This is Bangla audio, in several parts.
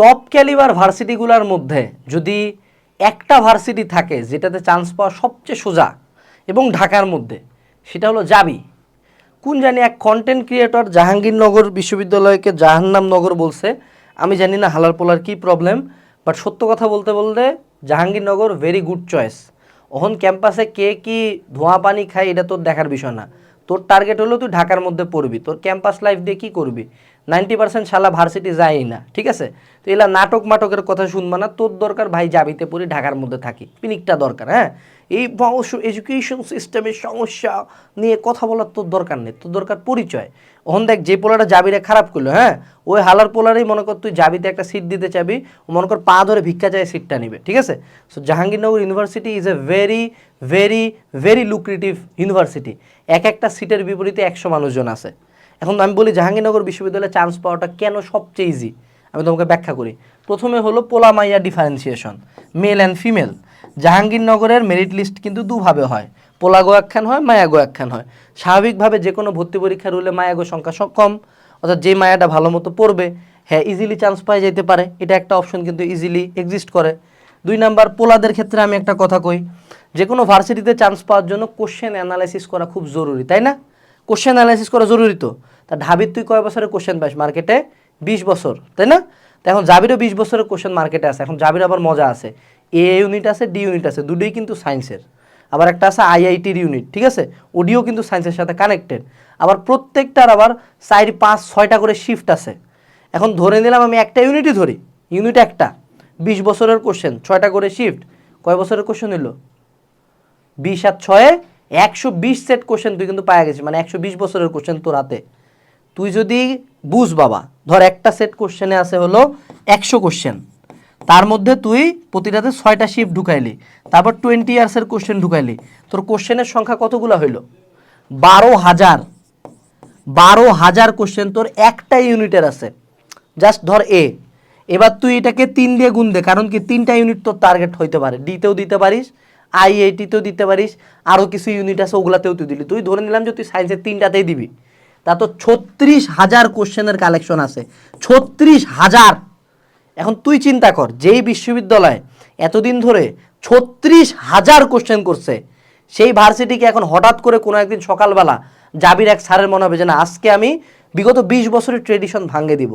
টপ ক্যালিবার ভার্সিটিগুলোর মধ্যে যদি একটা ভার্সিটি থাকে, যেটাতে চান্স পাওয়া সবচেয়ে সোজা এবং ঢাকার মধ্যে, সেটা হলো জাবি। কোন জানি এক কন্টেন্ট ক্রিয়েটর জাহাঙ্গীরনগর বিশ্ববিদ্যালয়কে জাহান্নামনগর বলছে। আমি জানি না হালার পোলার কী প্রবলেম বাট সত্য কথা বলতে বলতে জাহাঙ্গীরনগর ভেরি গুড চয়েস ওখন ক্যাম্পাসে কে কি ধোঁয়া পানি খায়, এটা তোর দেখার বিষয় না। তোর টার্গেট হলো তুই ঢাকার মধ্যে পড়বি, তোর ক্যাম্পাস লাইফ দিয়ে কী করবি? নাইনটি পার্সেন্ট শালা ভার্সিটি যায়ই না, ঠিক আছে? তো এলা নাটক মাটকের কথা শুনবা না, তোর দরকার ভাই যাবিতে পড়ি ঢাকার মধ্যে থাকি, পিনিকটা দরকার হ্যাঁ? এই এডুকেশন সিস্টেমের সমস্যা নিয়ে কথা বলার তোর দরকার নেই, তোর দরকার পরিচয়। ওখান দেখ, যে পোলাটা জাবিরে খারাপ করল হ্যাঁ? ওই হালার পোলারই মনে কর তুই জাবিতে একটা সিট দিতে চাবি, মনে কর পা ধরে ভিক্ষা চায় সিটটা নিবে, ঠিক আছে? So Jahangirnagar university is a very very very lucrative university এক একটা সিটের বিপরীতে একশো মানুষজন আছে। এখন আমি বলি জাহাঙ্গীরনগর বিশ্ববিদ্যালয়ে চান্স পাওয়াটা কেন সবচেয়ে ইজি আমি তোমাকে ব্যাখ্যা করি। প্রথমে হলো পোলামাইয়া ডিফারেন্সিয়েশন মেল অ্যান্ড ফিমেল জাহাঙ্গীরনগরের মেরিট লিস্ট কিন্তু দুভাবে হয়। পোলাগো একখান হয়, মায়াগো একখান হয়। স্বাভাবিকভাবে যে কোনো ভর্তি পরীক্ষার হলে মায়াগো সংখ্যা কম। অর্থাৎ যে মায়াটা ভালো মতো পড়বে হ্যাঁ ইজিলি চান্স পাওয়া যেতে পারে। এটা একটা অপশন কিন্তু ইজিলি এক্সিস্ট করে। দুই নাম্বার, পোলাদের ক্ষেত্রে আমি একটা কথা কই। যে কোনো ভার্সিটিতে চান্স পাওয়ার জন্য কোশ্চেন অ্যানালাইসিস করা খুব জরুরি, তাই না? কোশ্চেন অ্যানালাইসিস করা জরুরি তো। তা ঢাবির তুই কয় বছরের কোশ্চেন পাস? মার্কেটে বিশ বছর, তাই না? তো এখন জাবিরও বিশ বছরের কোশ্চেন মার্কেটে আছে, এখন জাবির আবার মজা আছে। এ ইউনিট আছে ডি ইউনিট আছে, দুটোই কিন্তু সায়েন্সের আবার একটা আছে আইআইটির ইউনিট ঠিক আছে? ওডিও কিন্তু সায়েন্সের সাথে কানেক্টেড আবার প্রত্যেকটার আবার চার, পাঁচ, ছয়টা করে শিফট আছে। এখন ধরে নিলাম আমি একটা ইউনিটই ধরি ইউনিট একটা। বিশ বছরের কোশ্চেন ছয়টা করে শিফট কয় বছরের কোশ্চেন হলো বিশ আর ছয়ে, একশো বিশ সেট কোশ্চেন তুই কিন্তু পাওয়া গেছিস মানে একশো বিশ বছরের কোশ্চেন তোর হাতে। তুই যদি বুঝ বাবা, ধর একটা সেট কোশ্চেনে আছে হলো একশো কোশ্চেন তার মধ্যে তুই প্রতিটাতে ছয়টা শিফট ঢুকাইলি, তারপর টোয়েন্টি ইয়ার্সের কোশ্চেন ঢুকাইলি। তোর কোশ্চেনের সংখ্যা কতগুলো হইল? বারো হাজার। বারো হাজার কোশ্চেন তোর একটা ইউনিটের আছে। জাস্ট ধর এ এবার তুই এটাকে তিন দিয়ে গুণ দে, কারণ কি তিনটা ইউনিট তোর টার্গেট হইতে পারে। ডিতেও দিতে পারিস আই এইটিতেও দিতে পারিস আরও কিছু ইউনিট আছে ওগুলাতেও তুই দিলি। তুই ধরে নিলাম যে তুই সায়েন্সের তিনটাতেই দিবি। তা তো ছত্রিশ হাজার কোশ্চেনের কালেকশন আছে। ছত্রিশ হাজার। এখন তুই চিন্তা কর, যেই বিশ্ববিদ্যালয় এতদিন ধরে ছত্রিশ হাজার কোশ্চেন করছে, সেই ভার্সিটিকে এখন হঠাৎ করে কোনো একদিন সকালবেলা জাবির এক স্যারের মনে হবে যে, না, আজকে আমি বিগত বিশ বছরের ট্রেডিশন ভাঙে দিব।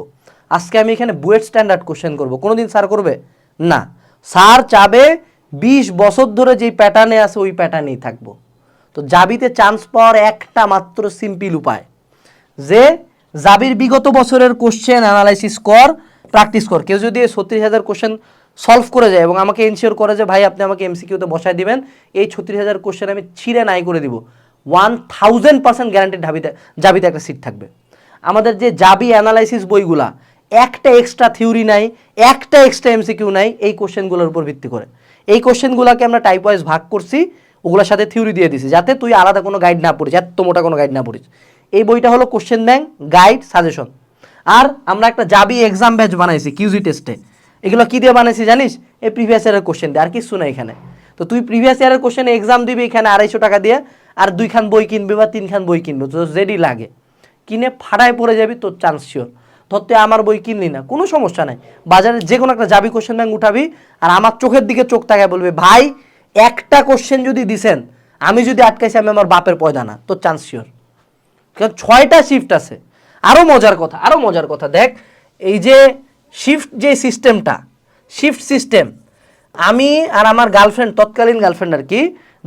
আজকে আমি এখানে বুয়েট স্ট্যান্ডার্ড কোশ্চেন করব। কোনোদিন স্যার করবে? না। স্যার চাবে বিশ বছর ধরে যেই প্যাটার্নে আছে, ওই প্যাটার্নেই থাকব। তো জাবিতে চান্স পাওয়ার একটা মাত্র সিম্পল উপায়। যে জাবির বিগত বছরের কোশ্চেন অ্যানালাইসিস কর প্র্যাকটিস কর। কেউ যদি ছত্রিশ হাজার কোশ্চেন সলভ করে যায় এবং আমাকে এনশিওর করে যে, ভাই, আপনি আমাকে এমসিকিউতে বসায় দিবেন। এই ছত্রিশ হাজার কোশ্চেন আমি ছিঁড়ে নাই করে দিব। ওয়ান থাউজেন্ড পার্সেন্ট গ্যারান্টি ঢাবিতে জাবিতে একটা সিট থাকবে। আমাদের যে জাবি অ্যানালাইসিস বইগুলা, একটা এক্সট্রা থিওরি নাই, একটা এক্সট্রা এমসিকিউ নাই, এই কোশ্চেনগুলোর উপর ভিত্তি করে। এই কোশ্চেনগুলোকে আমরা টাইপ ওয়াইজ ভাগ করছি, ওগুলোর সাথে থিওরি দিয়ে দিছি, যাতে তুই আলাদা কোনো গাইড না পড়িস, এত মোটা কোনো গাইড না পড়িস। এই বইটা হলো কোশ্চেন ব্যাংক গাইড সাজেশন আর আমরা একটা জাবি এক্সাম ব্যাচ বানাইছি কিউজি টেস্টে এগুলো কি দিয়ে বানাইছি জানিস? এই প্রিভিয়াস ইয়ারের কোশ্চেন দিয়ে, আর কিছু না এখানে। তো তুই প্রিভিয়াস ইয়ারের কোশ্চেনে এক্সাম দিবি এখানে আড়াইশো টাকা দিয়ে, আর দুইখান বই কিনবি বা তিনখান বই কিনবি তো যেডি লাগে। কিনে ফাড়ায় পড়ে যাবি, তোর চান্স শিওর ধর তুই আমার বই কিনলি না, কোনো সমস্যা নাই। বাজারে যে কোনো একটা যাবি কোশ্চেন ব্যাংক উঠাবি, আর আমার চোখের দিকে চোখ তাকায় বলবে, ভাই, একটা কোশ্চেন যদি দিছেন, আমি যদি আটকাইছি, আমি আমার বাপের পয়দা না, তোর চান্স শিওর ছয়টা শিফট আছে। আরও মজার কথা আরও মজার কথা। দেখ, এই যে শিফট যে সিস্টেমটা শিফট সিস্টেম আমি আর আমার গার্লফ্রেন্ড তৎকালীন গার্লফ্রেন্ড আর কি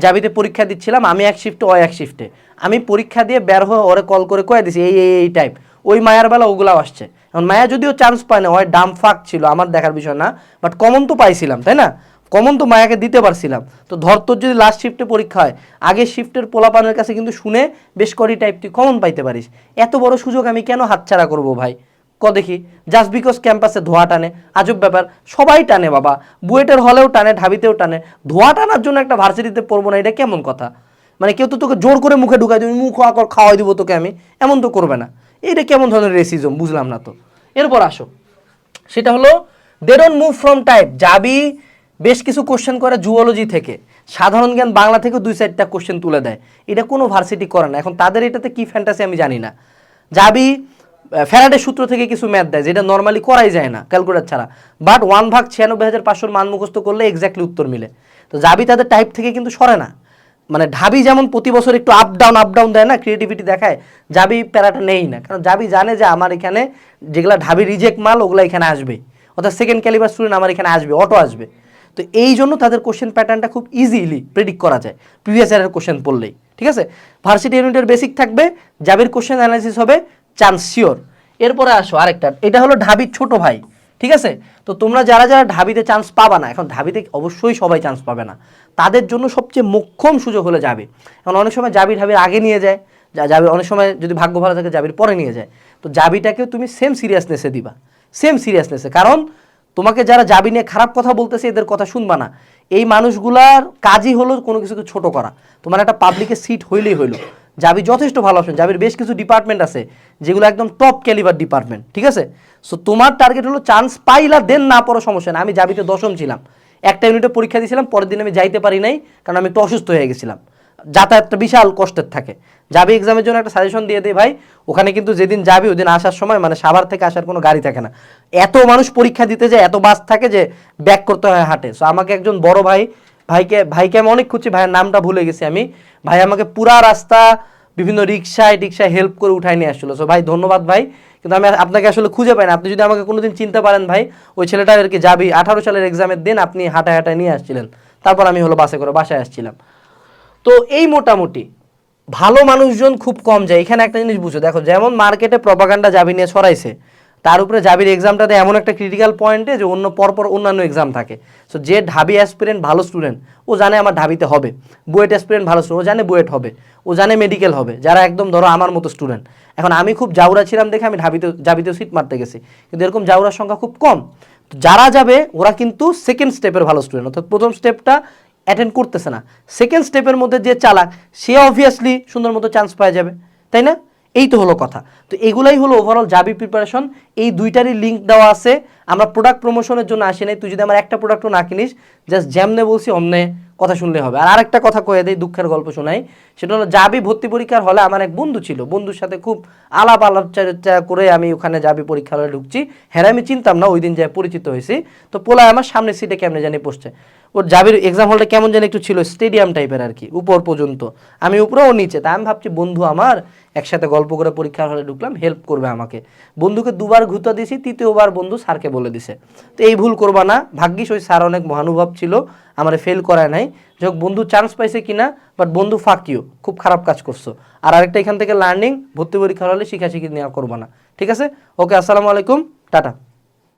জাবিতে পরীক্ষা দিচ্ছিলাম, আমি এক শিফটে ও এক শিফটে আমি পরীক্ষা দিয়ে বের হয়ে ওরে কল করে কয়ে দিছি, এই এই এই টাইপ ওই মায়ার বেলা ওগুলাও আসছে। এখন মায়া যদিও চান্স পায় না ওই ডাম ফাঁক ছিল, আমার দেখার বিষয় না বাট কমন তো পাইছিলাম, তাই না? কমন তো মায়াকে দিতে পারছিলাম। তো ধর তোর যদি লাস্ট শিফটে পরীক্ষা হয়, আগে শিফটের পোলাপানের কাছে কিন্তু শুনে বেশ করি টাইপ তুই কমন পাইতে পারিস। এত বড় সুযোগ আমি কেন হাতছাড়া করব ভাই? ক দেখি জাস্ট বিকজ ক্যাম্পাসে ধোয়া টানে, আজব ব্যাপার, সবাই টানে বাবা। বুয়েটের হলেও টানে, ঢাবিতেও টানে। ধোয়া টানার জন্য একটা ভার্সিটিতে পড়ব না, এটা কেমন কথা? মানে কেউ তো তোকে জোর করে মুখে ঢুকাই দিবি, মুখ আকর খাওয়াই দিব তোকে আমি, এমন তো করবে না। এটা কেমন ধরনের রেসিজম বুঝলাম না তো। এরপর আসো। সেটা হলো they don't move from type যাবি বেশ কিছু কোশ্চেন করে জুওলজি থেকে। সাধারণ জ্ঞান বাংলা থেকে দুই চারটা কোশ্চেন তুলে দেয়। এটা কোনো ভার্সিটি করে না। এখন তাদের এটাতে কি ফ্যান্টাসি আমি জানি না। যাবি ফ্যারাডের সূত্র থেকে কিছু ম্যাথ দেয়, যেটা নর্মালি করাই যায় না ক্যালকুলেটার ছাড়া। বাট ওয়ান ভাগ ছিয়ানব্বই হাজার পাঁচশোর মান মুখস্থ করলে এক্স্যাক্টলি উত্তর মিলে। তো জাবি তাদের টাইপ থেকে কিন্তু সরে না। মানে ঢাবি যেমন প্রতি বছর একটু আপ ডাউন আপ ডাউন দেয় না ক্রিয়েটিভিটি দেখায় জাবি প্যারাটা নেই না। কারণ জাবি জানে যে আমার এখানে যেগুলো ঢাবি রিজেক্ট মাল, ওগুলো এখানে আসবে। অর্থাৎ সেকেন্ড ক্যালিবার স্টুডেন্ট আমার এখানে আসবে অটো আসবে। তো এই জন্য তাদের কোশ্চেন প্যাটার্নটা খুব ইজিলি প্রেডিক্ট করা যায়। প্রিভিয়াস ইয়ারের কোশ্চেন পড়লেই, ঠিক আছে? ভার্সিটি ইউনিটের বেসিক থাকবে, জাবির কোশ্চেন অ্যানালিসিস হবে চান্স শিওর এরপরে আসো আরেকটা, এটা হলো ঢাবির ছোট ভাই, ঠিক আছে? তো তোমরা যারা যারা ঢাবিতে চান্স পাবা না, এখন ঢাবিতে অবশ্যই সবাই চান্স পাবে না। তাদের জন্য সবচেয়ে মোক্ষম সুযোগ হলে যাবে এখন অনেক সময় জাবি ঢাবির আগে নিয়ে যায়, যা যাবি অনেক সময় যদি ভাগ্য ভালো থাকে জাবির পরে নিয়ে যায়। তো জাবিটাকেও তুমি সেম সিরিয়াসনেসে দিবা সেম সিরিয়াসনেসে কারণ তোমাকে যারা যাবি নিয়ে খারাপ কথা বলতেছে, এদের কথা শুনবা না। এই মানুষগুলার কাজই হলো কোনো কিছুকে ছোট করা। তোমার একটা পাবলিকে সিট হইলেই হইল। জাবি যথেষ্ট ভালো অপশন জাবির বেশ কিছু ডিপার্টমেন্ট আছে, যেগুলো একদম টপ ক্যালিবার ডিপার্টমেন্ট ঠিক আছে? সো তোমার টার্গেট হলো চান্স পাইলা দেন না পড়ো সমস্যা না। আমি জাবিতে দশম ছিলাম। একটা ইউনিটে পরীক্ষা দিয়েছিলাম পরের দিন আমি যাইতে পারি নাই, কারণ আমি একটু অসুস্থ হয়ে গেছিলাম। যাতায়াতটা বিশাল কষ্টের থাকে। যাবি এক্সামের জন্য একটা সাজেশন দিয়ে দিই ভাই। ওখানে কিন্তু যেদিন যাবি ওই দিন আসার সময় মানে সাভার থেকে আসার কোনো গাড়ি থাকে না। এত মানুষ পরীক্ষা দিতে যায়, এত বাস থাকে যে ব্যাক করতে হয় হাটে। সো আমাকে একজন বড় ভাই, ভাইকে ভাইকে আমি অনেক খুঁজছি, ভাইয়ের নামটা ভুলে গেছি আমি। ভাই আমাকে পুরা রাস্তা বিভিন্ন রিক্সায় টিক্সায় হেল্প করে উঠাই নিয়ে আসছিল। সো ভাই ধন্যবাদ ভাই। কিন্তু আমি আপনাকে আসলে খুঁজে পাই না। আপনি যদি আমাকে কোনোদিন চিনতে পারেন ভাই, ওই ছেলেটা আর কি যাবি। আঠারো সালের এক্সামের দিন আপনি হাঁটায় হাঁটায় নিয়ে আসছিলেন। তারপর আমি হলো বাসে করে বাসায় আসছিলাম। তো এই মোটামুটি ভালো মানুষজন খুব কম যায়। এখানে একটা জিনিস বুঝো। দেখো, যেমন মার্কেটে প্রপাগান্ডা জাবি নিয়ে ছড়াইছে, তার উপরে জাবির এক্সামটাতে এমন একটা ক্রিটিক্যাল পয়েন্টে যে অন্য পরপর অন্যান্য এক্সাম থাকে। সো যে ঢাবি অ্যাসপিরেন্ট ভালো স্টুডেন্ট ও জানে আমার ঢাবিতে হবে। বুয়েট অ্যাসপিরেন্ট ভালো স্টুডেন্ট ও জানে বুয়েট হবে। ও জানে মেডিকেল হবে। যারা একদম ধরো আমার মতো স্টুডেন্ট এখন আমি খুব জাউরা ছিলাম দেখে আমি ঢাবিতে, জাবিতেও সিট মারতে গেছি। কিন্তু এরকম জাউরার সংখ্যা খুব কম। যারা যাবে, ওরা কিন্তু সেকেন্ড স্টেপের ভালো স্টুডেন্ট অর্থাৎ প্রথম স্টেপটা অ্যাটেন্ড করতেছে না। সেকেন্ড স্টেপের মধ্যে যে চালাক, সে অবভিয়াসলি সুন্দর মতো চান্স পাওয়া যাবে, তাই না? এই তো হলো কথা। তো এগুলাই হলো ওভারঅল জাবি প্রিপারেশন এই দুইটারই লিঙ্ক দেওয়া আছে। আমরা প্রোডাক্ট প্রমোশনের জন্য আসি নাই। তুই যদি আমার একটা প্রোডাক্টও না কিনিস জাস্ট যেমনে বলছি অমনে কথা শুনলে হবে। আর আরেকটা কথা কয়ে দেয় দুঃখের গল্প শোনাই। সেটা হলো জাবি ভর্তি পরীক্ষার হলে আমার এক বন্ধু ছিল। বন্ধুর সাথে খুব আলাপ আলাপ আলাপচারিতা করে আমি ওখানে জাবি পরীক্ষা হলে ঢুকছি। হ্যাঁ আমি চিনতাম না, ওই দিন যায় পরিচিত হয়েছি। তো পোলায় আমার সামনের সিটে কেমনে জানি বসছে। ওর জাবির এক্সাম হলটা কেমন যেন একটু ছিল স্টেডিয়াম টাইপের আর কি উপর পর্যন্ত। আমি উপরে ও নিচে তাই আমি ভাবছি বন্ধু আমার একসাথে গল্প করে পরীক্ষার হলে ঢুকলাম হেল্প করবে আমাকে। বন্ধুকে দুবার ঘুতা দিয়েছি, তৃতীয়বার বন্ধু স্যারকে বলে দিছে। তো এই ভুল করবা না, ভাগ্যিস ওই স্যার অনেক মহানুভব ছিল, আমার ফেল করায় নাই। যাই বন্ধু চান্স পাইছে কিনা বাট বন্ধু ফাঁকিও খুব খারাপ কাজ করছ। আর আরেকটা এখান থেকে লার্নিং ভর্তি পরীক্ষা হলে শিখাশিখি নেওয়া করবা না। ঠিক আছে? ওকে আসসালামু আলাইকুম, টাটা।